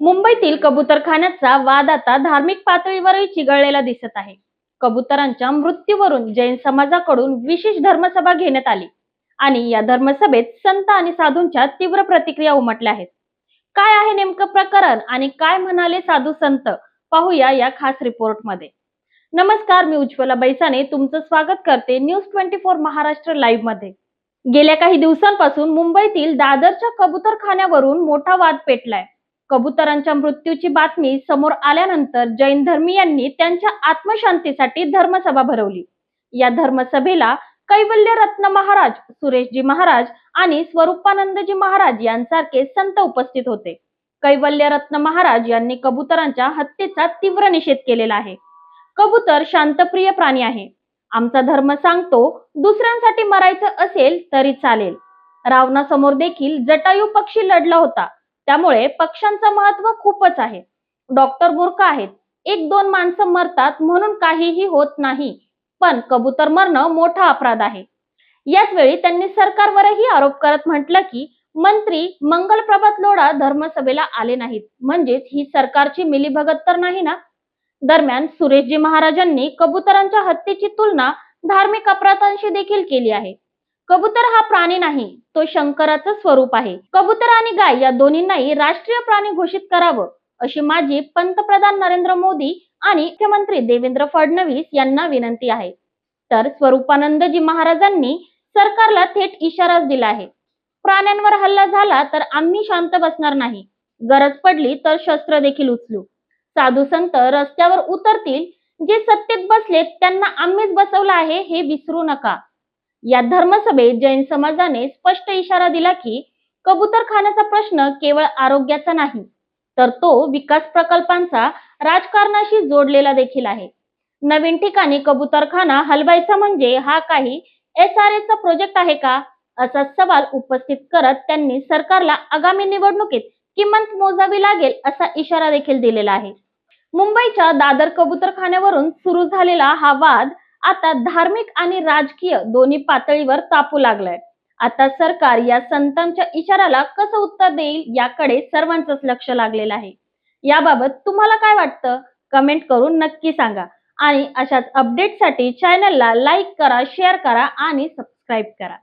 मुंबईतील कबुतरखान्याचा वाद आता धार्मिक पातळीवरही चिघळलेला दिसत आहे. कबुतरांच्या मृत्यूवरून जैन समाजाकडून विशेष धर्मसभा घेण्यात आली आणि या धर्मसभेत संत आणि साधूंच्या तीव्र प्रतिक्रिया उमटल्या आहेत. काय आहे नेमकं प्रकरण आणि काय म्हणाले साधू संत? पाहूया या खास रिपोर्टमध्ये. नमस्कार मी उज्ज्वला बैसाने. तुमचं स्वागत करते न्यूज ट्वेंटी फोर महाराष्ट्र लाईव्हमध्ये गेल्या काही दिवसांपासून मुंबईतील दादरच्या कबुतरखान्यावरून मोठा वाद पेटलाय. कबुतरांच्या मृत्यूची बातमी समोर आल्यानंतर जैन धर्मीयांनी त्यांच्या आत्मशांतीसाठी धर्मसभा भरवली. या धर्मसभेला कैवल्य रत्न महाराज सुरेशजी महाराज आणि स्वरूपानंदजी महाराज यांसारखे संत उपस्थित होते. कैवल्य रत्न महाराज यांनी कबुतरांच्या हत्येचा तीव्र निषेध केलेला आहे. कबूतर शांतप्रिय प्राणी आहे. आमचा धर्म सांगतो दुसऱ्यांसाठी मरायचं असेल तरी चालेल. रावणासमोर देखील जटायू पक्षी लढला होता. त्यामुळे पक्ष्यांचं महत्त्व खूपच आहे. डॉक्टर मूर्ख आहेत. एक दोन माणसं मरतात म्हणून काहीही होत नाही. पण कबूतर मरणं मोठा अपराध आहे. याच वेळी त्यांनी सरकारवरही आरोप करत म्हटलं की मंत्री मंगल प्रभात लोढा धर्मसभेला आले नाहीत. म्हणजेच ही सरकारची मिलीभगत तर नाही ना? दरम्यान सुरेशजी महाराजांनी कबुतरांच्या हत्येची तुलना धार्मिक अपराधांशी देखील केली आहे. कबूतर हा प्राणी नाही तो शंकराचं स्वरूप आहे. कबूतर आणि गाय या दोन्हींनाही राष्ट्रीय प्राणी घोषित करावं अशी माझी पंतप्रधान नरेंद्र मोदी आणि मुख्यमंत्री देवेंद्र फडणवीस यांना विनंती आहे. तर स्वरूपानंदजी महाराजांनी सरकारला थेट इशाराच दिला आहे. प्राण्यांवर हल्ला झाला तर आम्ही शांत बसणार नाही. गरज पडली तर शस्त्र देखील उचलू. साधू संत रस्त्यावर उतरतील जे सत्तेत बसलेत त्यांना आम्हीच बसवलं आहे हे विसरू नका. या धर्मसभेत जैन समाजाने स्पष्ट इशारा दिला की कबूतरखान्याचा प्रश्न केवळ आरोग्याचा नाही तर तो विकास प्रकल्पांचा राजकारणाशी जोडलेला देखील आहे. नवीन ठिकाणी कबूतरखाना हलवायचा म्हणजे हा काही एस आर चा प्रोजेक्ट आहे का? असा सवाल उपस्थित करत त्यांनी सरकारला आगामी निवडणुकीत किंमत मोजावी लागेल असा इशारा देखील दिलेला आहे. मुंबईच्या दादर कबूतरखान्यावरून सुरू झालेला हा वाद आता धार्मिक आणि राजकीय दोन्ही पातळीवर तापू लागलाय. आता सरकार या संतांच्या इशाराला कसं उत्तर देईल याकडे सर्वांचंच लक्ष लागलेलं आहे. याबाबत तुम्हाला काय वाटतं? कमेंट करून नक्की सांगा. आणि अशाच अपडेटसाठी चॅनलला लाईक करा शेअर करा आणि सबस्क्राईब करा.